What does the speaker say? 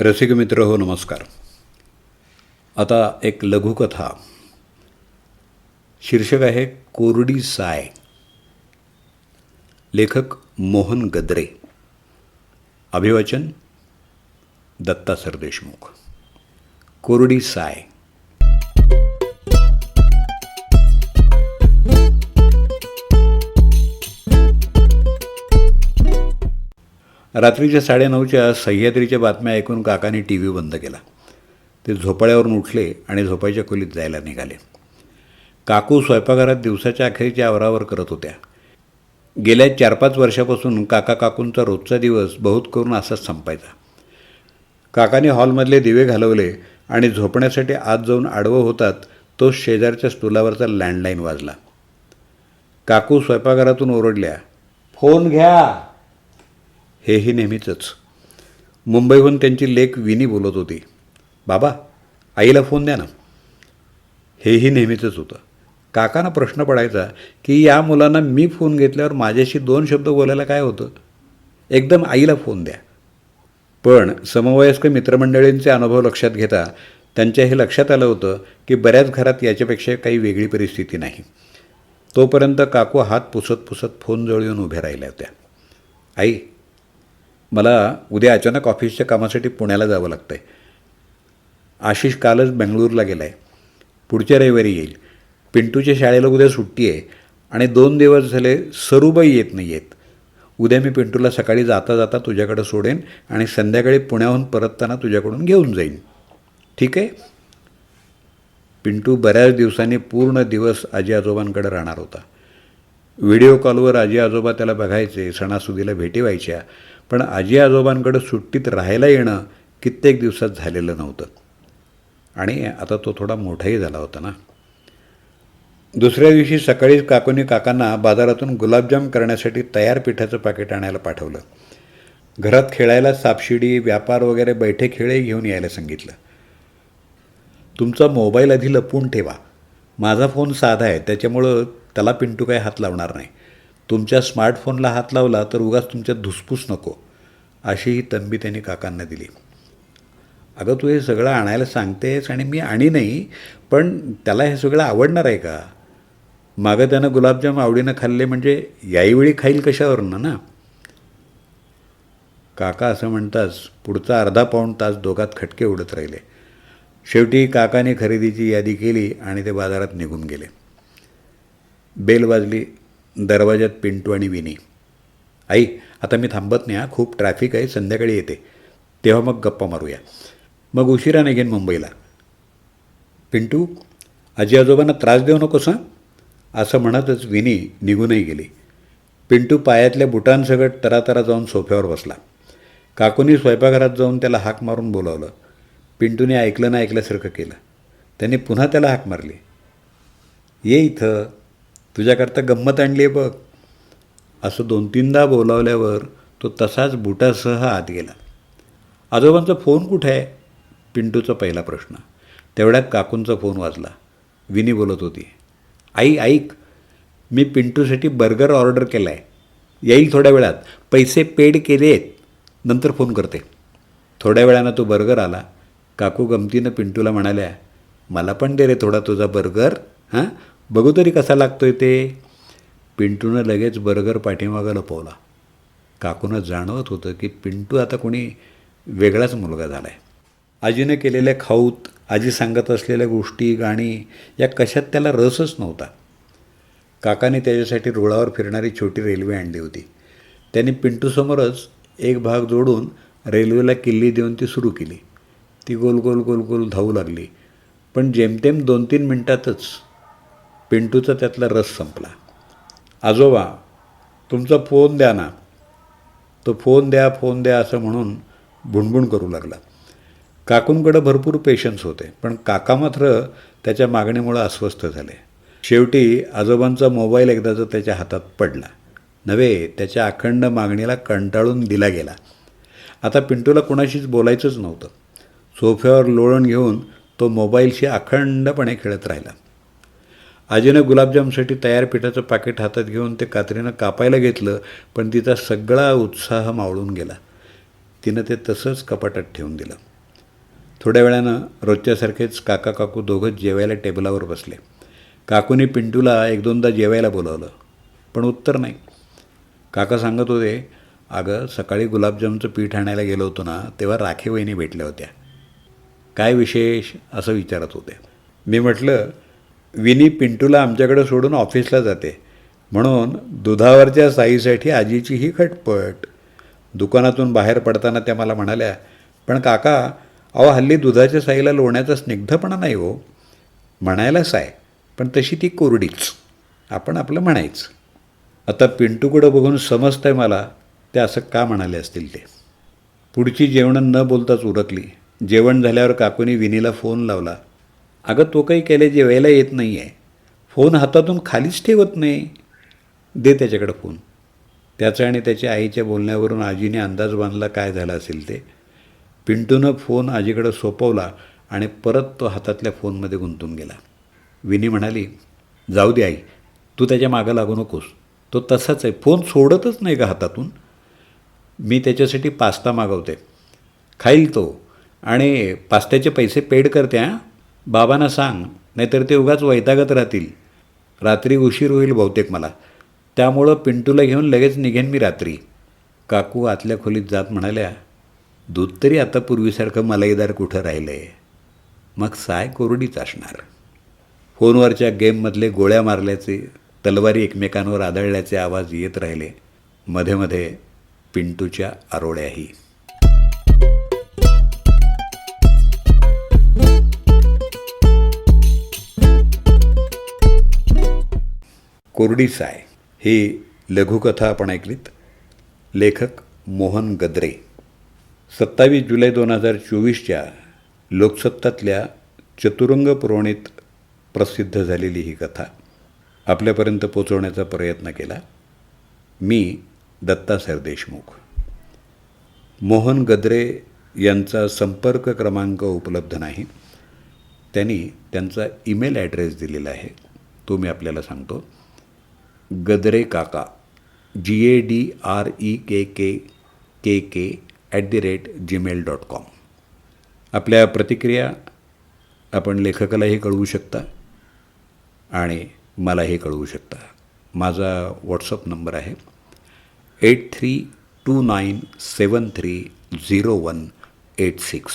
रसिक मित्र हो, नमस्कार. आता एक लघुकथा. शीर्षक आहे, कोरडी साय. लेखक मोहन गद्रे. अभिवाचन दत्ता सरदेशमुख. कोरडी साय. रात्रीच्या साडेनऊच्या सह्याद्रीच्या बातम्या ऐकून काकाने टी व्ही बंद केला. ते झोपाळ्यावरून उठले आणि झोपायच्या खोलीत जायला निघाले. काकू स्वयंपाकघरात दिवसाच्या अखेरीच्या आवरावर करत होत्या. गेल्या चार पाच वर्षापासून काका काकूंचा रोजचा दिवस बहुत करून असाच संपायचा. काकाने हॉलमधले दिवे घालवले आणि झोपण्यासाठी आत जाऊन आडवं होतात तो शेजारच्या स्टुलावरचा लँडलाईन वाजला. काकू स्वयंपाकघरातून ओरडल्या फोन घ्या. हेही नेहमीचंच. मुंबईहून त्यांची लेख विनी बोलत होती. बाबा आईला फोन द्या ना. हेही नेहमीचंच होतं. काकांना प्रश्न पडायचा की या मुलांना मी फोन घेतल्यावर माझ्याशी दोन शब्द बोलायला काय होतं? एकदम आईला फोन द्या. पण समवयस्क मित्रमंडळींचे अनुभव लक्षात घेता त्यांच्या हे लक्षात आलं होतं की बऱ्याच घरात याच्यापेक्षा काही वेगळी परिस्थिती नाही. तोपर्यंत काकू हात पुसत पुसत फोन जवळ येऊन उभ्या राहिल्या होत्या. आई मला उद्या अचानक ऑफिसच्या कामासाठी पुण्याला जावं लागतं आहे आशिष कालच बेंगळूरला गेला आहे पुढच्या रविवारी येईल. पिंटूच्या शाळेला उद्या सुट्टी आहे आणि दोन दिवस झाले सरूबाई येत नाही आहेत उद्या मी पिंटूला सकाळी जाता जाता तुझ्याकडं सोडेन आणि संध्याकाळी पुण्याहून परतताना तुझ्याकडून घेऊन जाईन. ठीक आहे? पिंटू बऱ्याच दिवसांनी पूर्ण दिवस आजी आजोबांकडे राहणार होता. व्हिडिओ कॉलवर आजी आजोबा त्याला बघायचे सणासुदीला भेटी व्हायच्या. पण आजी आजोबांकडं सुट्टीत राहायला येणं कित्येक दिवसात झालेलं नव्हतं. आणि आता तो थोडा मोठाही झाला होता ना. दुसऱ्या दिवशी सकाळीच काकूनी काकांना बाजारातून गुलाबजाम करण्यासाठी तयार पिठाचं पाकिट आणायला पाठवलं. घरात खेळायला सापशिडी व्यापार वगैरे बैठे खेळही घेऊन यायला सांगितलं. तुमचा मोबाईल आधी लपवून ठेवा. माझा फोन साधा आहे त्याच्यामुळं त्याला पिंटू काही हात लावणार नाही. तुमच्या स्मार्टफोनला हात लावला तर उगाच तुमच्यात धुसफूस नको अशी ही तंबी त्यांनी काकांना दिली. अगं तू हे सगळं आणायला सांगतेस आणि मी आणि नाही पण त्याला हे सगळं आवडणार आहे का? मागं त्यानं गुलाबजाम आवडीनं खाल्ले म्हणजे याहीवेळी खाईल कशावरनं ना? काका असं म्हणताच पुढचा अर्धा पाऊण तास दोघात खटके उडत राहिले. शेवटी काकाने खरेदीची यादी केली आणि ते बाजारात निघून गेले. बेल वाजली दरवाज्यात पिंटू आणि विनी. आई आता मी थांबत नाही हा खूप ट्रॅफिक आहे संध्याकाळी येते. तेव्हा मग गप्पा मारूया. मग उशिरा निघेन मुंबईला. पिंटू आजी आजोबांना त्रास देऊ नकोस हां? असं म्हणतच विनी निघूनही गेली. पिंटू पायातल्या बुटांसकट तरातरा जाऊन सोफ्यावर बसला. काकूनी स्वयंपाकघरात जाऊन त्याला हाक मारून बोलावलं. पिंटूने ऐकलं ना ऐकल्यासारखं केलं. त्यांनी पुन्हा त्याला हाक मारली. ये इथं. तुझ्याकरता गंमत आणली आहे बघ. असं दोन तीनदा बोलावल्यावर तो तसाच बुटासह आत गेला. आजोबांचा फोन कुठे आहे? पिंटूचा पहिला प्रश्न. तेवढ्यात काकूंचा फोन वाजला. विनी बोलत होती. आई ऐक. मी पिंटूसाठी बर्गर ऑर्डर केला आहे येईल थोड्या वेळात. पैसे पेड केले आहेत नंतर फोन करते. थोड्या वेळानं तो बर्गर आला. काकू गमतीनं पिंटूला म्हणाल्या मला पण दे रे थोडा तुझा बर्गर. हां? बघू तरी कसा लागतोय ते. पिंटूनं लगेच बर्गर पाठीमागं लपवला. काकूनं जाणवत होतं की पिंटू आता कोणी वेगळाच मुलगा झाला आहे आजीनं केलेल्या खाऊत आजी सांगत असलेल्या गोष्टी गाणी या कशात त्याला रसच नव्हता. काकाने त्याच्यासाठी रुळावर फिरणारी छोटी रेल्वे आणली होती. त्यांनी पिंटूसमोरच एक भाग जोडून रेल्वेला किल्ली देऊन ती सुरू केली. ती गोल गोल गोल गोल धावू लागली. पण जेमतेम दोन तीन मिनटातच पिंटूचा त्यातला रस संपला. आजोबा तुमचा फोन द्या ना. तो फोन द्या फोन द्या असं म्हणून भुणभुण करू लागला. काकूंकडं भरपूर पेशन्स होते पण काका मात्र त्याच्या मागणीमुळं अस्वस्थ झाले. शेवटी आजोबांचा मोबाईल एकदाचा त्याच्या हातात पडला नव्हे त्याच्या अखंड मागणीला कंटाळून दिला गेला. आता पिंटूला कुणाशीच बोलायचंच नव्हतं. सोफ्यावर लोळण घेऊन तो मोबाईलशी अखंडपणे खेळत राहिला. आजीनं गुलाबजामसाठी तयार पिठाचं पाकिट हातात घेऊन ते कात्रीनं कापायला घेतलं पण तिचा सगळा उत्साह मावळून गेला. तिनं ते तसंच कपाटात ठेवून दिलं. थोड्या वेळानं रोजच्यासारखेच काका काकू दोघंच जेवायला टेबलावर बसले. काकूने पिंटूला एक दोनदा जेवायला बोलावलं पण उत्तर नाही. काका सांगत होते अगं सकाळी गुलाबजामचं पीठ आणायला गेलो होतो ना तेव्हा राखे वहिनी भेटल्या होत्या. काय विशेष? असं विचारत होते. मी म्हटलं विनी पिंटूला आमच्याकडे सोडून ऑफिसला जाते. म्हणून दुधावरच्या साईसाठी आजीची ही खटपट. दुकानातून बाहेर पडताना त्या मला म्हणाल्या पण काका अहो हल्ली दुधाच्या साईला लोण्याचा स्निग्धपणा नाही हो. म्हणायलाच आहे पण तशी ती कोरडीच. आपण आपलं म्हणायचं. आता पिंटूकडं बघून समजतंय मला ते असं का म्हणाले असतील ते. पुढची जेवणं न बोलताच उरकली. जेवण झाल्यावर काकूनी विनीला फोन लावला. अगं तो काही केले जेवायला येत नाही आहे फोन हातातून खालीच ठेवत नाही. दे त्याच्याकडं फोन. त्याचा आणि त्याच्या आईच्या बोलण्यावरून आजीने अंदाज बांधला काय झालं असेल ते. पिंटूनं फोन आजीकडं सोपवला आणि परत तो हातातल्या फोनमध्ये गुंतून गेला. विनी म्हणाली जाऊ दे आई तू त्याच्या मागं लागू नकोस. तो तसाच आहे. फोन सोडतच नाही का हातातून? मी त्याच्यासाठी पास्ता मागवते. खाईल तो. आणि पास्त्याचे पैसे पेड करते हां? बाबांना सांग नाहीतर ते उगाच वैतागत राहतील. रात्री उशीर होईल बहुतेक मला. त्यामुळं पिंटूला घेऊन लगेच निघेन मी रात्री. काकू आतल्या खोलीत जात म्हणाल्या दूध तरी आता पूर्वीसारखं मलाईदार कुठं राहिलं आहे मग साय कोरडीच असणार. फोनवरच्या गेममधले गोळ्या मारल्याचे तलवारी एकमेकांवर आदळल्याचे आवाज येत राहिले. मध्ये मध्ये पिंटूच्या आरोळ्याही. कोरडी साय ही लघुकथा आपण ऐकलीत. लेखक मोहन गद्रे. सत्तावीस जुलै दोन हजार चोवीसच्या लोकसत्तातल्या चतुरंग पुरवणीत प्रसिद्ध झालेली ही कथा. आपल्यापर्यंत पोचवण्याचा प्रयत्न केला. मी दत्ता सरदेशमुख मोहन गद्रे यांचा संपर्क क्रमांक उपलब्ध नाही. त्यांनी त्यांचा ईमेल ॲड्रेस दिलेला आहे. तो मी आपल्याला सांगतो. गदरे काका G A D R E K K K K at the rate Gmail dot com आपल्या प्रतिक्रिया आपण लेखकालाही कळवू शकता आणि मलाही कळवू शकता. माझा व्हॉट्सअप नंबर आहे eight three two nine seven three zero one eight six